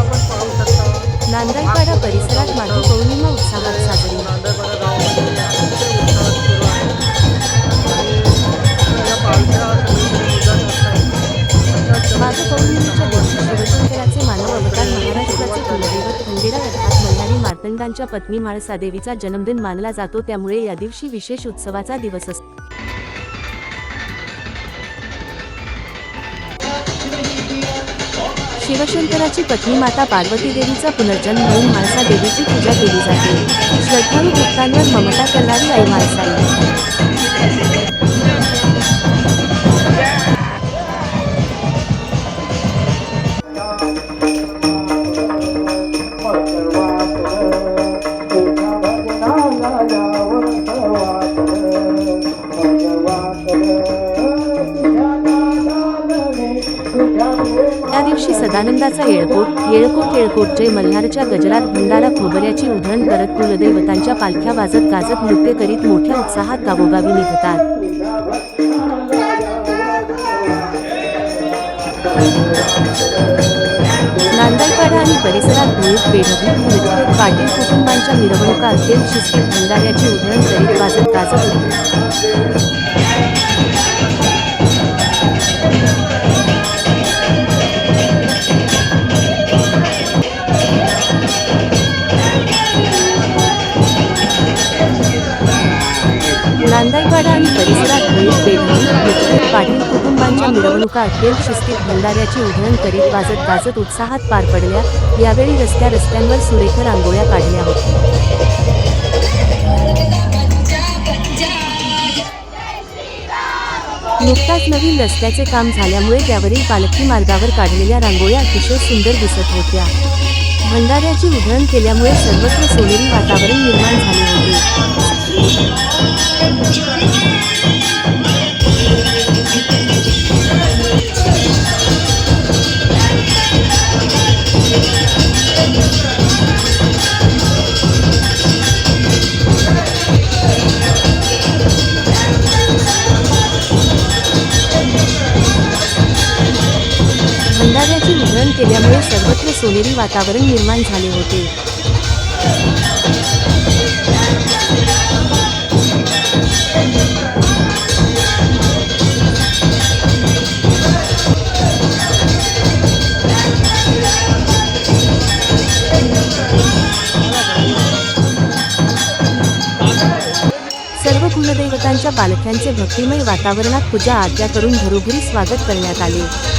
आपण पाहू शकता नांदईपाडा परिसरात माघी पौर्णिमा उत्साहात साजरी. नांदेडपाडा गावामध्ये उत्साहात सुरू आहे आणि या पालख्या सगळीकडे माघ पौर्णिमेच्या दिवशी शिवशंकराचे मानव अवतार महाराष्ट्राचे कुलदैवत खंडेरा अर्थात मल्हारी मार्तंडांच्या पत्नी म्हाळसादेवीचा जन्मदिन मानला जातो. त्यामुळे या दिवशी विशेष उत्सवाचा दिवस असतो. शिवशंकराची पत्नी माता पार्वती देवीचा पुनर्जन्म होऊन माणसा देवीची पूजा केली जाते. श्रद्धाळू भक्तांवर ममता करणारी आई माणसाई. त्या दिवशी सदानंदाचा येळकोट येळकोट येळकोट जय मल्हारच्या गजरात भंडारा खोबऱ्याची उधळण करत कुलदैवतांच्या पालख्या वाजत गाजत नृत्य करीत मोठ्या उत्साहात गावोगावी निघतात. नांदाईपाडा आणि परिसरात धुळीत पेढगी मृत्यू पाटील कुटुंबांच्या मिरवणुका अत्यंत शिस्तीत भंडाऱ्याची उधळण करीत वाजत गाजत पाटील कुटुंबांच्या मिरवणुका अत्यंत शिस्तीत भंडाऱ्याची उधळण करीत वाजत गाजत उत्साहात पार पडल्या यावेळी रस्त्या रस्त्यांवर सुरेख रांगोळ्या काढल्या होत्या. नुकताच नवीन रस्त्याचे काम झाल्यामुळे त्यावरील पालखी मार्गावर काढलेल्या रांगोळ्या अतिशय सुंदर दिसत होत्या. भंडाऱ्याची उधळण केल्यामुळे सर्वत्र सोनेरी वातावरण निर्माण भंडाऱ्याची उधळण केल्यामुळे सर्वत्र सोनेरी वातावरण निर्माण झाले होते. सर्व कुलदैवतांच्या पालख्यांचे भक्तिमय वातावरणात पूजा आज्ञा करून घरोघरी स्वागत करण्यात आले.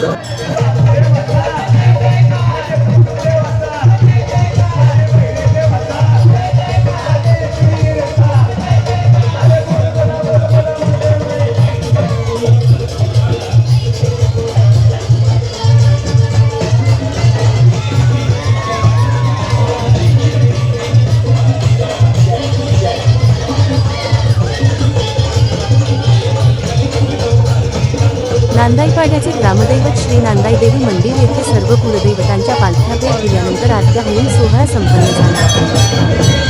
Yeah. नांदाईपाड्याचे ग्रामदैवत श्री नांदाई देवी मंदिर येथे सर्व कुलदैवतांच्या पालख्या भेट दिल्यानंतर आज्ञा होऊन सोहळा संपन्न झाला.